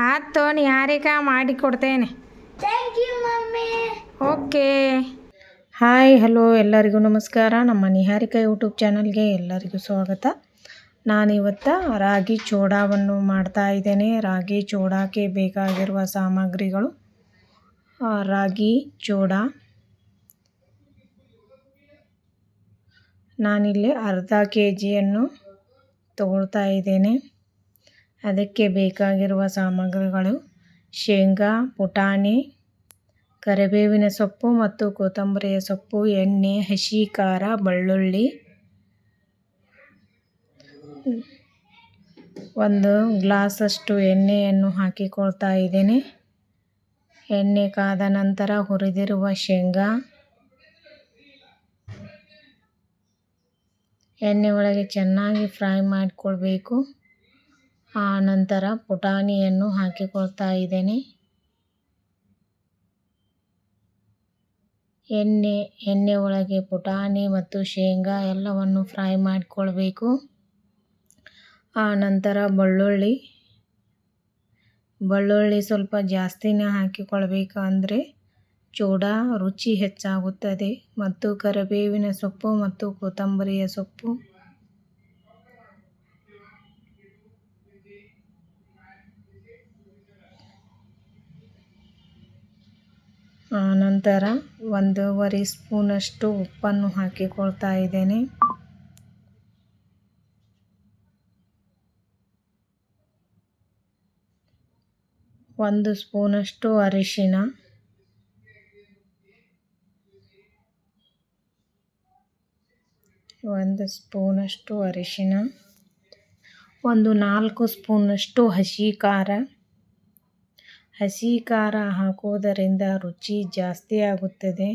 ಆಯ್ತು ಯಾರಿಗ ಮಾಡಿ ಕೊಡ್ತೇನೆ. Thank you mummy. Okay. Hi hello ಎಲ್ಲರಿಗೂ ನಮಸ್ಕಾರ. ನಮ್ಮ ನಿಹಾರಿಕಾ ಯೂಟ್ಯೂಬ್ ಚಾನಲ್ಗೆ ಎಲ್ಲರಿಗೂ ಸ್ವಾಗತ. ನಾನಿವತ್ತು ರಾಗಿ ಚೋಡಾವನ್ನು ಮಾಡ್ತಾ ಇದ್ದೇನೆ. ರಾಗಿ ಚೋಡಾಕ್ಕೆ ಬೇಕಾಗಿರುವ ಸಾಮಗ್ರಿಗಳು. ರಾಗಿ ಚೂಡ. ನಾನಿಲ್ಲಿ ಅರ್ಧ ಕೆ ಜಿಯನ್ನು ತಗೊಳ್ತಾ ಇದ್ದೇನೆ. ಅದಕ್ಕೆ ಬೇಕಾಗಿರುವ ಸಾಮಗ್ರಿಗಳು ಶೇಂಗಾ, ಪುಟಾಣಿ, ಕರಿಬೇವಿನ ಸೊಪ್ಪು ಮತ್ತು ಕೊತ್ತಂಬರಿಯ ಸೊಪ್ಪು, ಎಣ್ಣೆ, ಹಸಿ ಖಾರ, ಬೆಳ್ಳುಳ್ಳಿ. ಒಂದು ಗ್ಲಾಸಷ್ಟು ಎಣ್ಣೆಯನ್ನು ಹಾಕಿಕೊಳ್ತಾ ಇದ್ದೇನೆ. ಎಣ್ಣೆ ಕಾದ ನಂತರ ಹುರಿದಿರುವ ಶೇಂಗಾ. ಎಣ್ಣೆ ಒಳಗೆ ಚೆನ್ನಾಗಿ ಫ್ರೈ ಮಾಡಿಕೊಳ್ಬೇಕು. ಆ ನಂತರ ಪುಟಾಣಿಯನ್ನು ಹಾಕಿಕೊಳ್ತಾ ಇದ್ದೇನೆ. ಎಣ್ಣೆ ಎಣ್ಣೆ ಒಳಗೆ ಪುಟಾಣಿ ಮತ್ತು ಶೇಂಗಾ ಎಲ್ಲವನ್ನು ಫ್ರೈ ಮಾಡಿಕೊಳ್ಬೇಕು. ಆ ನಂತರ ಬೆಳ್ಳುಳ್ಳಿ ಬೆಳ್ಳುಳ್ಳಿ ಸ್ವಲ್ಪ ಜಾಸ್ತಿನೇ ಹಾಕಿಕೊಳ್ಬೇಕು ಅಂದರೆ ಚೂಡ ರುಚಿ ಹೆಚ್ಚಾಗುತ್ತದೆ ಮತ್ತು ಕರಿಬೇವಿನ ಸೊಪ್ಪು ಮತ್ತು ಕೊತ್ತಂಬರಿಯ ಸೊಪ್ಪು ಆ ನಂತರ ಒಂದೂವರೆ ಸ್ಪೂನಷ್ಟು ಉಪ್ಪನ್ನು ಹಾಕಿಕೊಳ್ತಾ ಇದ್ದೇನೆ. ಒಂದು ಸ್ಪೂನಷ್ಟು ಅರಿಶಿನ ಒಂದು ಸ್ಪೂನಷ್ಟು ಅರಿಶಿನ ಒಂದು ನಾಲ್ಕು ಸ್ಪೂನಷ್ಟು ಹಸಿ ಖಾರ. ಹಸಿ ಖಾರ ಹಾಕೋದರಿಂದ ರುಚಿ ಜಾಸ್ತಿ ಆಗುತ್ತದೆ.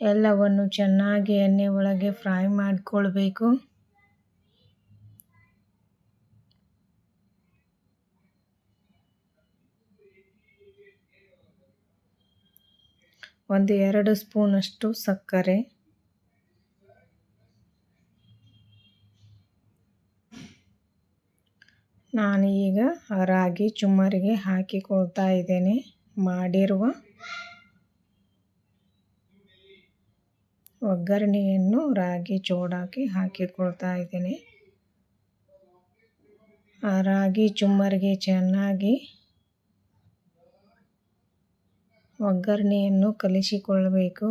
ಎಲ್ಲವನ್ನು ಚೆನ್ನಾಗಿ ಎಣ್ಣೆ ಒಳಗೆ ಫ್ರೈ ಮಾಡಿಕೊಳ್ಬೇಕು. ಒಂದು ಎರಡು ಸ್ಪೂನಷ್ಟು ಸಕ್ಕರೆ. ನಾನು ಈಗ ರಾಗಿ ಚುಮ್ಮರಿಗೆ ಹಾಕಿಕೊಳ್ತಾ ಇದ್ದೇನೆ. ಮಾಡಿರುವ ಒಗ್ಗರಣೆಯನ್ನು ರಾಗಿ ಚೋಡಾಕಿ ಹಾಕಿಕೊಳ್ತಾ ಇದ್ದೇನೆ. ಆ ರಾಗಿ ಚುಮ್ಮರಿಗೆ ಚೆನ್ನಾಗಿ ಒಗ್ಗರಣೆಯನ್ನು ಕಲಿಸಿಕೊಳ್ಳಬೇಕು.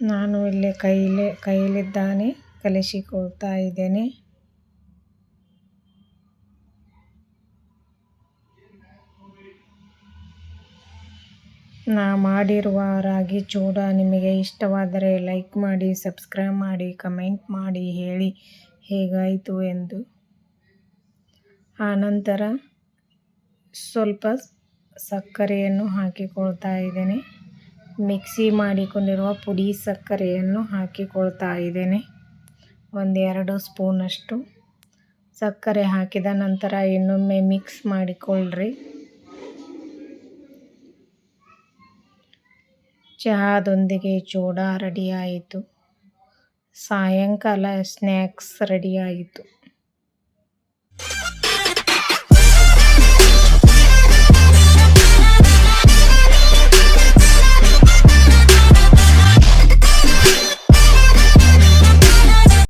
ನಾನು ಇಲ್ಲಿ ಕೈಲಿ ಕೈಲಿದ್ದಾನೆ ಕಲಿಸಿಕೊಳ್ತಾ ಇದ್ದೇನೆ. ನಾ ಮಾಡಿರುವ ರಾಗಿ ಚೂಡ ನಿಮಗೆ ಇಷ್ಟವಾದರೆ ಲೈಕ್ ಮಾಡಿ, ಸಬ್ಸ್ಕ್ರೈಬ್ ಮಾಡಿ, ಕಮೆಂಟ್ ಮಾಡಿ ಹೇಳಿ ಹೇಗಾಯಿತು ಎಂದು. ಆನಂತರ ಸ್ವಲ್ಪ ಸಕ್ಕರೆಯನ್ನು ಹಾಕಿಕೊಳ್ತಾ ಇದ್ದೇನೆ. ಮಿಕ್ಸಿ ಮಾಡಿಕೊಂಡಿರುವ ಪುಡಿ ಸಕ್ಕರೆಯನ್ನು ಹಾಕಿಕೊಳ್ತಾ ಇದ್ದೇನೆ. ಒಂದೆರಡು ಸ್ಪೂನಷ್ಟು ಸಕ್ಕರೆ ಹಾಕಿದ ನಂತರ ಇನ್ನೊಮ್ಮೆ ಮಿಕ್ಸ್ ಮಾಡಿಕೊಳ್ಳ್ರಿ ಚಹಾದೊಂದಿಗೆ ಚೂಡ ರೆಡಿಯಾಯಿತು. ಸಾಯಂಕಾಲ ಸ್ನ್ಯಾಕ್ಸ್ ರೆಡಿಯಾಯಿತು.